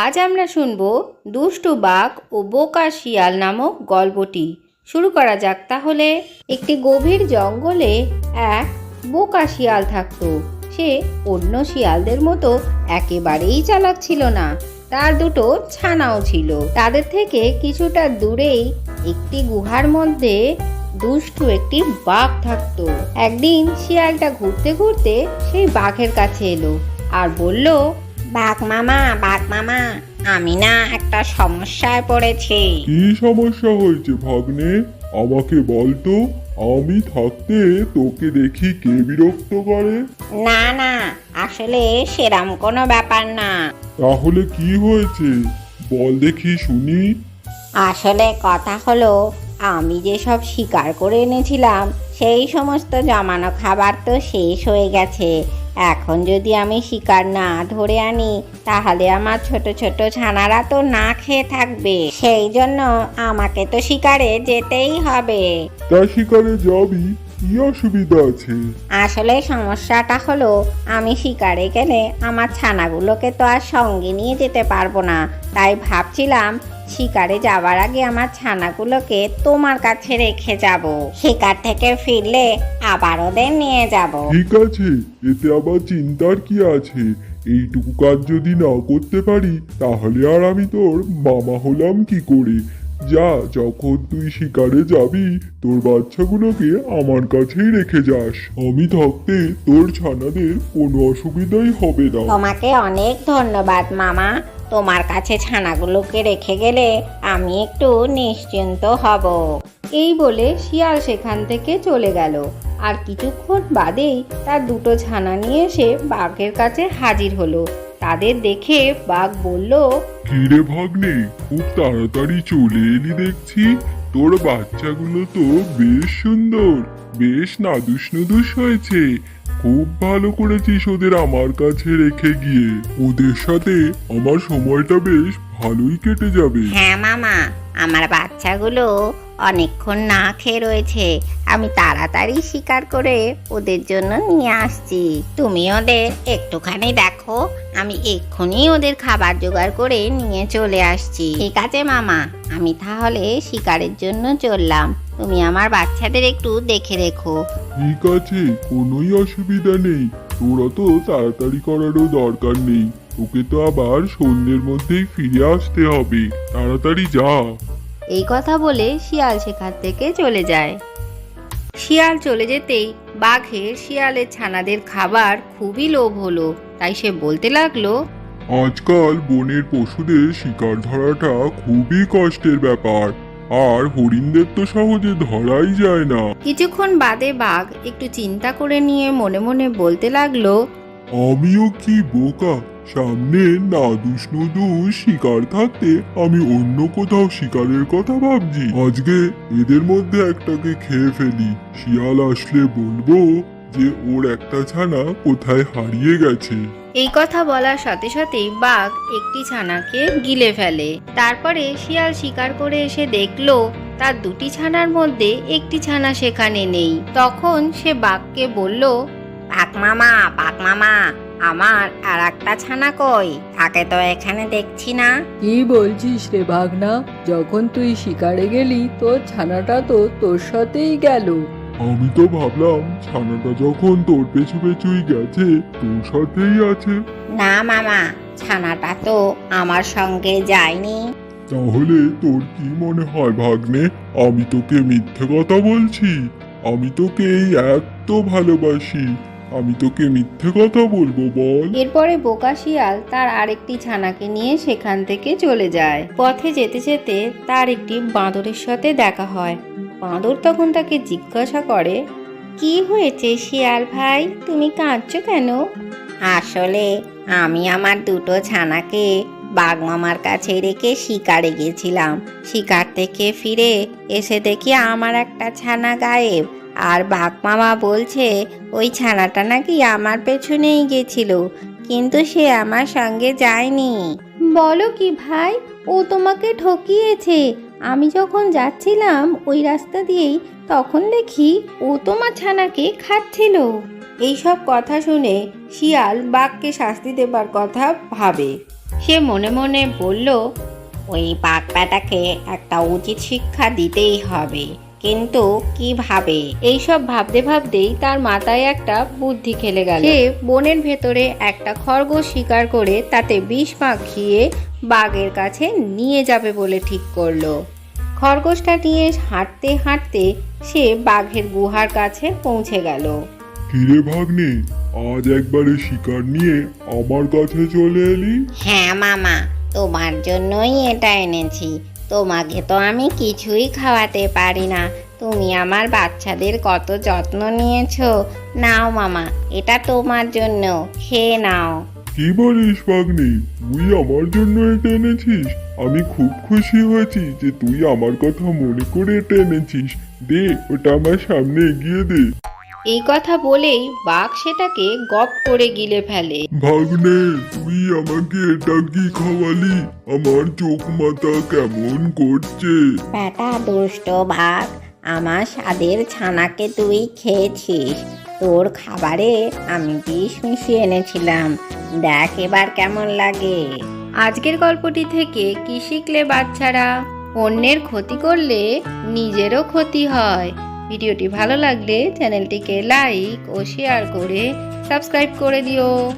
আজ আমরা শুনব দুষ্টু বাঘ ও বোকা শিয়াল নামক গল্পটি। শুরু করা যাক তাহলে। একটি গভীর জঙ্গলে এক বোকা শিয়াল থাকতো। সে অন্য শিয়ালদের মতো একেবারেই চালাক ছিল না। তার দুটো ছানাও ছিল। তাদের থেকে কিছুটা দূরেই একটি গুহার মধ্যে দুষ্টু একটি বাঘ থাকতো। একদিন শিয়ালটা ঘুরতে ঘুরতে সেই বাঘের কাছে এলো আর বলল বাঘ মামা বাঘ মামা আমি না একটা সমস্যায় পড়েছি। কি সমস্যা হয়েছে ভাগ্নে? আমাকে বলতো আমি থাকতে তোকে দেখি কে বিরক্ত করে। না না আসলে সেরাম কোনো ব্যাপার না। তাহলে কি হয়েছে? বল দেখি শুনি। আসলে কথা হলো আমি যেসব শিকার করে এনেছিলাম সেই সমস্ত জমানো খাবার তো শেষ হয়ে গেছে। এখন যদি আমি শিকার না ধরে আনি তাহলে আমার ছোট ছোট ছানারা তো না খেয়ে থাকবে। সেই জন্য আমাকে তো শিকারে যেতেই হবে। তা শিকারে যাবি? কি অসুবিধা আছে? আসলে সমস্যাটা হলো আমি শিকারে গেলে আমার ছানাগুলোকে তো আর সঙ্গে নিয়ে যেতে পারব না। তাই ভাবছিলাম শিকারে যাওয়ার আগে আমার ছানাগুলোকে তোমার কাছে রেখে যাব। শিকার থেকে ফিরলে আবার ওদের নিয়ে যাব। ঠিক আছে এতে আবার চিন্তার কি আছে? এইটুকু কাজ যদি না করতে পারি তাহলে আর আমি তোর মামা হলাম কি করে? যা যখন তুই শিকারে যাবি তোর বাচ্চাগুলোকে আমার কাছেই রেখে যাস। আমি থাকতে তোর ছানাদের কোনো অসুবিধাই হবে না। তোমাকে অনেক ধন্যবাদ মামা। তোমার কাছে ছানাগুলোকে রেখে গেলে আমি একটু নিশ্চিন্ত হব। এই বলে শিয়াল সেখান থেকে চলে গেল। আর কিছুক্ষণ বাদেই তার দুটো ছানা নিয়ে এসে বাঘের কাছে হাজির হলো। তাদের দেখে বাঘ বলল, কিরে ভাগ্নে, খুব তাড়াতাড়ি চলে এলি দেখছি। তোর বাচ্চাগুলো তো বেশ সুন্দর, বেশ নাদুস নুদুস হয়েছে। খুব ভালো করেছিস ওদের আমার কাছে রেখে গিয়ে। ওদের সাথে আমার সময়টা বেশ ভালোই কেটে যাবে। হ্যাঁ মামা, আমার বাচ্চাগুলো অনেকক্ষণ না খেয়ে রয়েছে। আমি তাড়াতাড়ি শিকার করে ওদের জন্য নিয়ে আসছি। তুমি ওদের একটুখানি দেখো, আমি এক্ষুনি ওদের খাবার জোগাড় করে নিয়ে চলে আসছি। ঠিক আছে মামা, আমি তাহলে শিকারের জন্য চললাম। তুমি আমার বাচ্চাদের একটু দেখে রেখো। ঠিক আছে কোনোই অসুবিধা নেই। তোরা তো তাড়াতাড়ি করারও দরকার নেই। তোকে তো আবার সন্ধ্যের মধ্যেই ফিরে আসতে হবে। তাড়াতাড়ি যা। এই কথা বলে শিয়াল সেখান থেকে চলে যায়। শিয়াল চলে যেতেই বাঘের শিয়ালের ছানাদের খাবার খুবই লোভ হলো। তাই সে বলতে লাগল আজকাল বনের পশুদের শিকার ধরাটা খুবই কষ্টের ব্যাপার। আর হরিণদের তো সহজে ধরাই যায় না। কিছুক্ষণ বাদে বাঘ একটু চিন্তা করে নিয়ে মনে মনে বলতে লাগল আমিও কি বোকা? সামনে নাদুস নুদুস শিকার থাকতে আমি অন্য কোথাও শিকারের কথা ভাবছি। আজকে এদের মধ্যে একটাকে খেয়ে ফেলি। শিয়াল আসলে বলব যে ওর একটা ছানা কোথায় হারিয়ে গেছে। এই কথা বলার সাথে সাথেই বাঘ একটি ছানাকে গিলে ফেলে। তারপরে শিয়াল শিকার করে এসে দেখল, তার দুটি ছানার মধ্যে একটি ছানা সেখানে নেই। তখন সে বাঘকে বলল পাক মামা পাক মামা, আমার আর একটা ছানা কই? তাকে তো এখানে দেখছি না। কি বলছিস রে ভাগনা? যখন তুই শিকারে গেলি, তোর ছানাটা তো তোর সাথেই গেল। আমি তো ভাবলাম ছানাটা যখন তোর পেছু পেছুই গেছে তোর সাথেই আছে। না মামা ছানাটা তো আমার সঙ্গে যায়নি। তাহলে তোর কি মনে হয় ভাগ্নে? আমি তোকে মিথ্যে কথা বলছি। আমি তোকে এই এত ভালোবাসি। আমি তোকে মিথ্যে কথা বলব বল। এরপরে বোকা শিয়াল তার আরেকটি ছানাকে নিয়ে সেখান থেকে চলে যায়। পথে যেতে যেতে তার একটি বাঁদরের সাথে দেখা হয়। বাঁদর তখন তাকে জিজ্ঞাসা করে, কি হয়েছে শিয়াল ভাই? তুমি কাঁদছো কেন? আসলে আমি আমার দুটো ছানাকে বাঘ মামার কাছে রেখে শিকারে গেছিলাম শিকার থেকে ফিরে এসে দেখি আমার একটা ছানা গায়েব। আর বাঘ মামা বলছে, ওই ছানাটা নাকি আমার পেছনেই গেছিল কিন্তু সে আমার সঙ্গে যায়নি। বলো কি ভাই, ও তোমাকে ঠকিয়েছে। আমি যখন যাচ্ছিলাম ওই রাস্তা দিয়েই তখন দেখি ও তোমার ছানাকে খাচ্ছিল। এইসব কথা শুনে শিয়াল বাঘকে শাস্তি দেবার কথা ভাবে। সে মনে মনে বলল ওই বাঘ একটা উচিত শিক্ষা দিতেই হবে। কিন্তু কীভাবে এইসব ভাবতে ভাবতেই তার মাথায় একটা বুদ্ধি খেলে গেল। সে বনের ভেতরে একটা খরগোশ শিকার করে তাতে বিষ মাখিয়ে বাঘের কাছে নিয়ে যাবে বলে ঠিক করল। খরগোশটা নিয়ে হাঁটতে হাঁটতে সে বাঘের গুহার কাছে পৌঁছে গেল। কিরে ভাগ্নে আজ একবারে শিকার নিয়ে আমার কাছে চলে এলি? হ্যাঁ মামা তোমার জন্যই এটা এনেছি। তোমাকে তো আমি কিছুই খাওয়াতে পারি না। তুমি আমার বাচ্চাদের কত যত্ন নিয়েছো। নাও মামা, এটা তোমার জন্য। খেয়ে নাও। কি বলিস ভাগ্নে? তুই আমার জন্য এটা এনেছিস? আমি খুব খুশি হয়েছি যে তুই আমার কথা মনে করে এটা এনেছিস। দে, ওটা আমার সামনে এগিয়ে দে। এই কথা বলেই বাঘ সেটাকে গপ করে গিলে ফেলে। ভাগ্নে তুই আমাকে এটা কি খাওয়ালি? আমার চোখ মাথা কেমন করছে? বেটা দুষ্ট ভাগ আমার স্বাদের ছানাকে তুই খেয়েছিস। তোর খাবারে আমি বিষ মিশিয়ে এনেছিলাম। দেখ এবার কেমন লাগে। আজকের গল্পটি থেকে কি শিখলে বাচ্চারা? অন্যের ক্ষতি করলে নিজেরও ক্ষতি হয়। ভিডিওটি ভালো লাগলে চ্যানেলটিকে লাইক ও শেয়ার করে সাবস্ক্রাইব করে দিও।